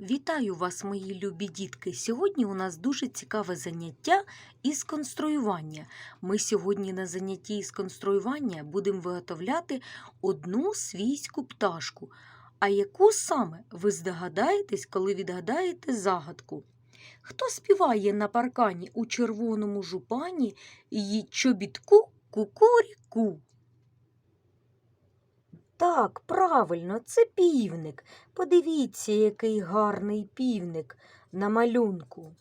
Вітаю вас, мої любі дітки! Сьогодні у нас дуже цікаве заняття із конструювання. Ми сьогодні на занятті із конструювання будемо виготовляти одну свійську пташку. А яку саме ви здогадаєтесь, коли відгадаєте загадку? Хто співає на паркані у червоному жупані її чобітку кукуріку? Так, правильно, це півник. Подивіться, який гарний півник на малюнку.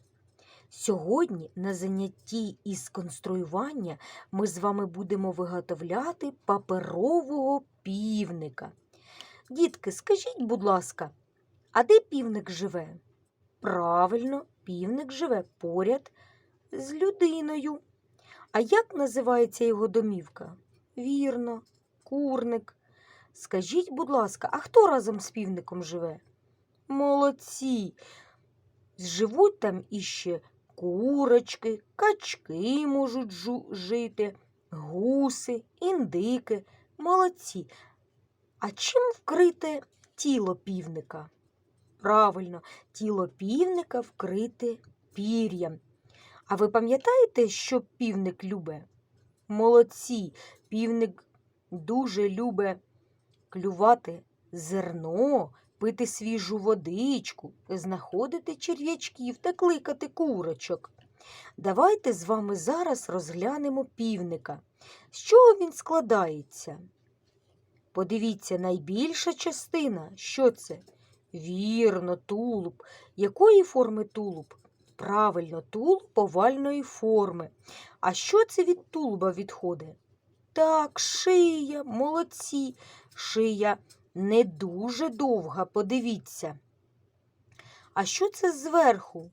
Сьогодні на занятті із конструювання ми з вами будемо виготовляти паперового півника. Дітки, скажіть, будь ласка, а де півник живе? Правильно, півник живе поряд з людиною. А як називається його домівка? Вірно, курник. Скажіть, будь ласка, а хто разом з півником живе? Молодці. Живуть там іще курочки, качки можуть жу- жити, гуси, індики. Молодці. А чим вкрите тіло півника? Правильно, тіло півника вкрите пір'ям. А ви пам'ятаєте, що півник любе? Молодці, півник дуже любить клювати зерно, пити свіжу водичку, знаходити черв'ячків та кликати курочок. Давайте з вами зараз розглянемо півника. З чого він складається? Подивіться, найбільша частина. Що це? Вірно, тулуб. Якої форми тулуб? Правильно, тулуб овальної форми. А що це від тулуба відходить? Так, шия, молодці. Шия не дуже довга, подивіться. А що це зверху?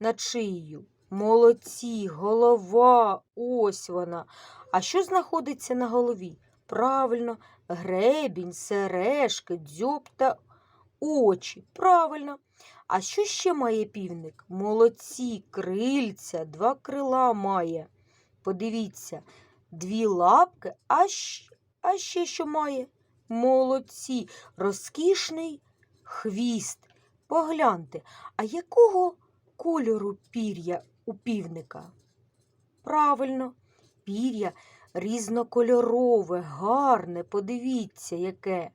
Над шиєю? Молодці, голова, ось вона. А що знаходиться на голові? Правильно, гребінь, сережки, дзьоб та очі. Правильно. А що ще має півник? Молодці, крильця, два крила має. Подивіться, дві лапки, а ще, а ще що має? Молодці, розкішний хвіст. Погляньте, а якого кольору пір'я у півника? Правильно, пір'я різнокольорове, гарне, подивіться, яке.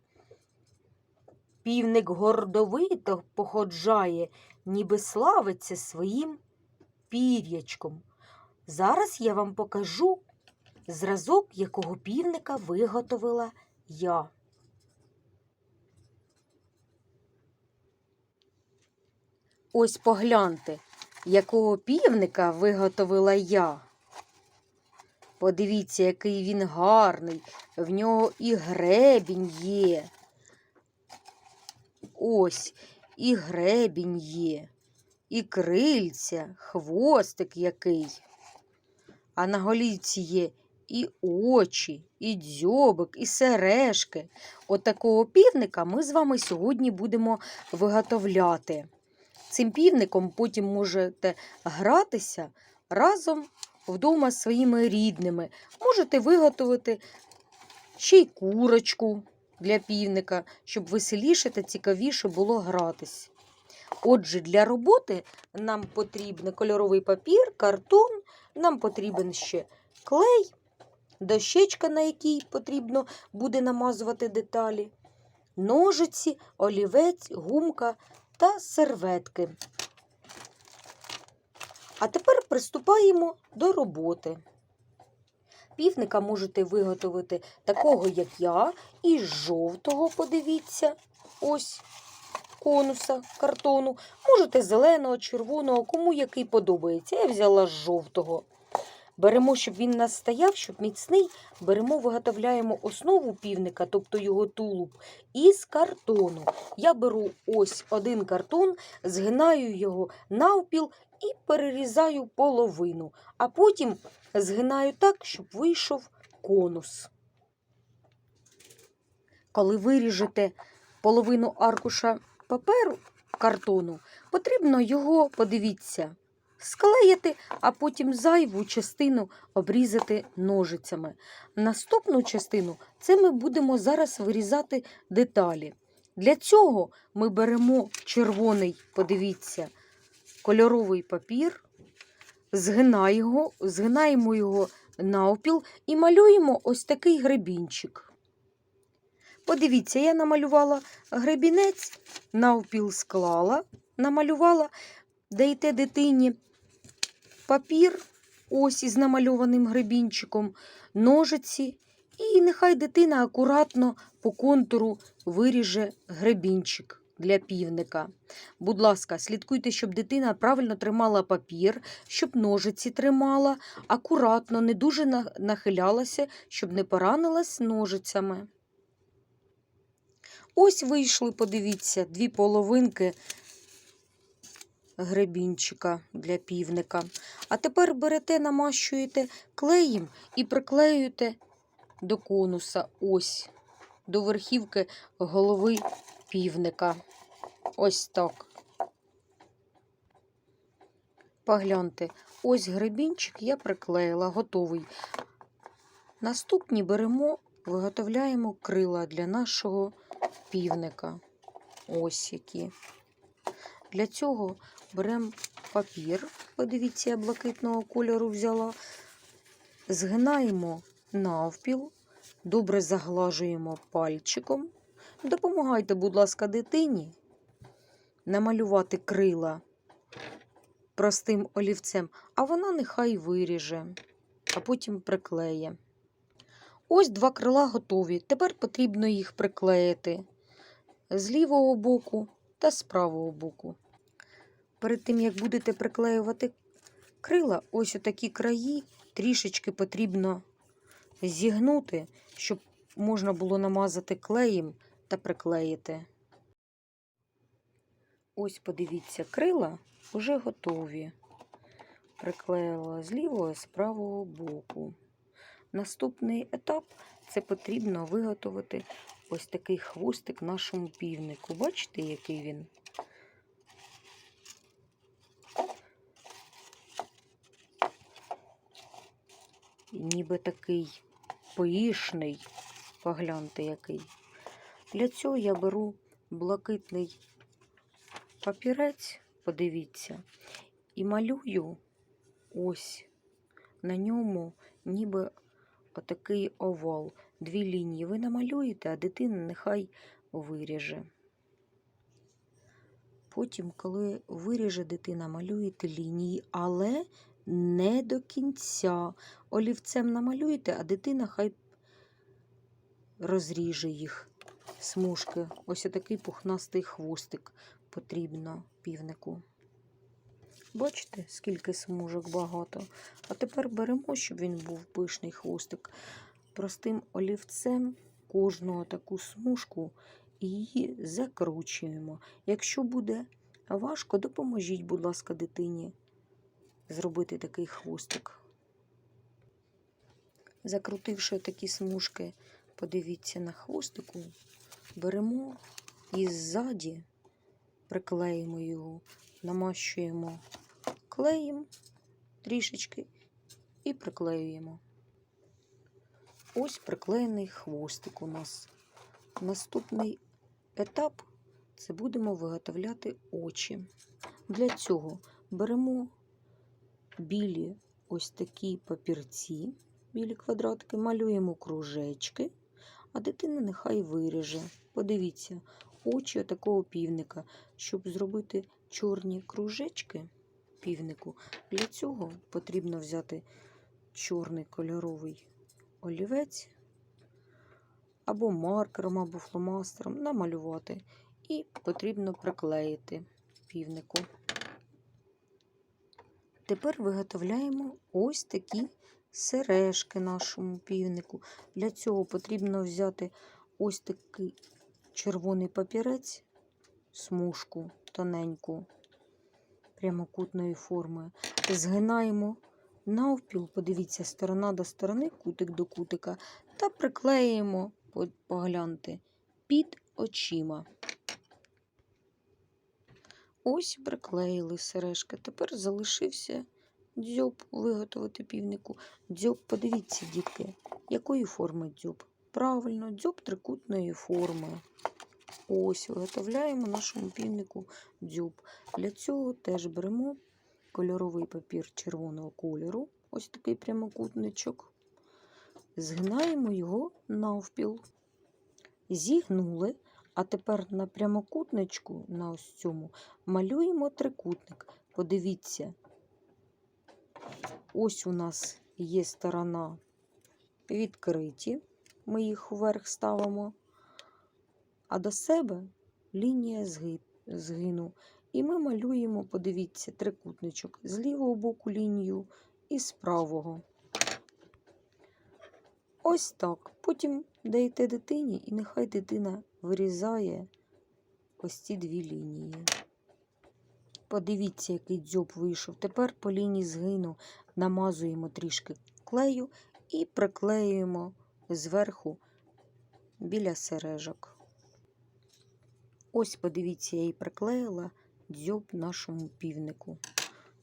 Півник гордовито походжає, ніби славиться своїм пір'ячком. Зараз я вам покажу зразок, якого півника виготовила я. Ось погляньте, якого півника виготовила я. Подивіться, який він гарний, в нього і гребінь є. Ось і гребінь є, і крильця, хвостик який. А на голівці є і очі, і дзьобик, і сережки. От такого півника ми з вами сьогодні будемо виготовляти. Цим півником потім можете гратися разом вдома з своїми рідними. Можете виготовити ще й курочку для півника, щоб веселіше та цікавіше було гратись. Отже, для роботи нам потрібен кольоровий папір, картон, нам потрібен ще клей, дощечка, на якій потрібно буде намазувати деталі, ножиці, олівець, гумка та серветки. А тепер приступаємо до роботи. Півника можете виготовити такого, як я, із жовтого, подивіться, ось конуса картону. Можете зеленого, червоного, кому який подобається. Я взяла з жовтого. Беремо, щоб він нас стояв, щоб міцний, беремо, виготовляємо основу півника, тобто його тулуб, із картону. Я беру ось один картон, згинаю його навпіл і перерізаю половину, а потім згинаю так, щоб вийшов конус. Коли виріжете половину аркуша паперу картону, потрібно його, подивіться, склеїти, а потім зайву частину обрізати ножицями. Наступну частину це ми будемо зараз вирізати деталі. Для цього ми беремо червоний, подивіться, кольоровий папір, згинаємо його, згинаємо навпіл і малюємо ось такий гребінчик. Подивіться, я намалювала гребінець, навпіл склала, намалювала, даєте дитині папір, ось із намальованим гребінчиком, ножиці, і нехай дитина акуратно по контуру виріже гребінчик для півника. Будь ласка, слідкуйте, щоб дитина правильно тримала папір, щоб ножиці тримала, акуратно, не дуже нахилялася, щоб не поранилась ножицями. Ось вийшли, подивіться, дві половинки гребінчика для півника. А тепер берете, намащуєте клеєм і приклеюєте до конуса, ось, до верхівки голови півника. Ось так. Погляньте, ось гребінчик я приклеїла, готовий. Наступні беремо, виготовляємо крила для нашого півника. Ось які. Для цього беремо папір, подивіться, я блакитного кольору взяла, згинаємо навпіл, добре заглажуємо пальчиком. Допомагайте, будь ласка, дитині намалювати крила простим олівцем, а вона нехай виріже, а потім приклеє. Ось два крила готові. Тепер потрібно їх приклеїти з лівого боку та з правого боку. Перед тим, як будете приклеювати крила, ось отакі краї трішечки потрібно зігнути, щоб можна було намазати клеєм та приклеїти. Ось, подивіться, крила вже готові. Приклеїла з лівого з правого боку. Наступний етап це потрібно виготовити ось такий хвостик нашому півнику. Бачите, який він? Ніби такий пишний, погляньте який. Для цього я беру блакитний папірець, подивіться, і малюю ось на ньому ніби отакий овал. Дві лінії ви намалюєте, а дитина нехай виріже. Потім, коли виріже дитина, малюєте лінії, але не до кінця. Олівцем намалюєте, а дитина хай розріже їх смужки. Ось такий пухнастий хвостик потрібно півнику. Бачите, скільки смужок багато. А тепер беремо, щоб він був пишний хвостик. Простим олівцем кожну таку смужку її закручуємо. Якщо буде важко, допоможіть, будь ласка, дитині зробити такий хвостик. Закрутивши такі смужки, подивіться на хвостику, беремо і ззаді приклеїмо його, намащуємо клеєм трішечки і приклеюємо. Ось приклеєний хвостик у нас. Наступний етап це будемо виготовляти очі. Для цього беремо білі ось такі папірці, білі квадратики, малюємо кружечки, а дитина нехай виріже. Подивіться, очі такого півника, щоб зробити чорні кружечки півнику. Для цього потрібно взяти чорний кольоровий олівець або маркером, або фломастером намалювати. І потрібно приклеїти півнику. Тепер виготовляємо ось такі сережки нашому півнику. Для цього потрібно взяти ось такий червоний папірець, смужку тоненьку, прямокутної форми. Згинаємо навпіл, подивіться, сторона до сторони, кутик до кутика, та приклеїмо, погляньте, під очима. Ось приклеїли сережки. Тепер залишився дзьоб виготовити півнику. Дзьоб, подивіться, дітки, якої форми дзьоб? Правильно, дзьоб трикутної форми. Ось виготовляємо нашому півнику дзьоб. Для цього теж беремо кольоровий папір червоного кольору, ось такий прямокутничок. Згинаємо його навпіл. Зігнули, а тепер на прямокутничку, на ось цьому, малюємо трикутник. Подивіться, ось у нас є сторона відкриті, ми їх вверх ставимо, а до себе лінія згину. І ми малюємо, подивіться, трикутничок з лівого боку лінію і з правого. Ось так. Потім даєте дитині, і нехай дитина вирізає ось ці дві лінії. Подивіться, який дзьоб вийшов. Тепер по лінії згину намазуємо трішки клею і приклеюємо зверху біля сережок. Ось, подивіться, я і приклеїла дзьоб нашому півнику.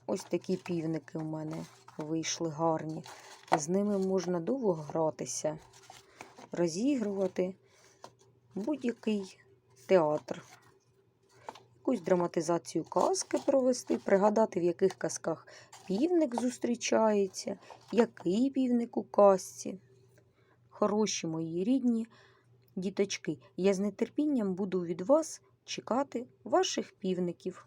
Ось такі півники у мене вийшли гарні. З ними можна довго гратися, розігрувати будь-який театр. Якусь драматизацію казки провести, пригадати, в яких казках півник зустрічається, який півник у казці. Хороші мої рідні діточки, я з нетерпінням буду від вас чекати ваших півників.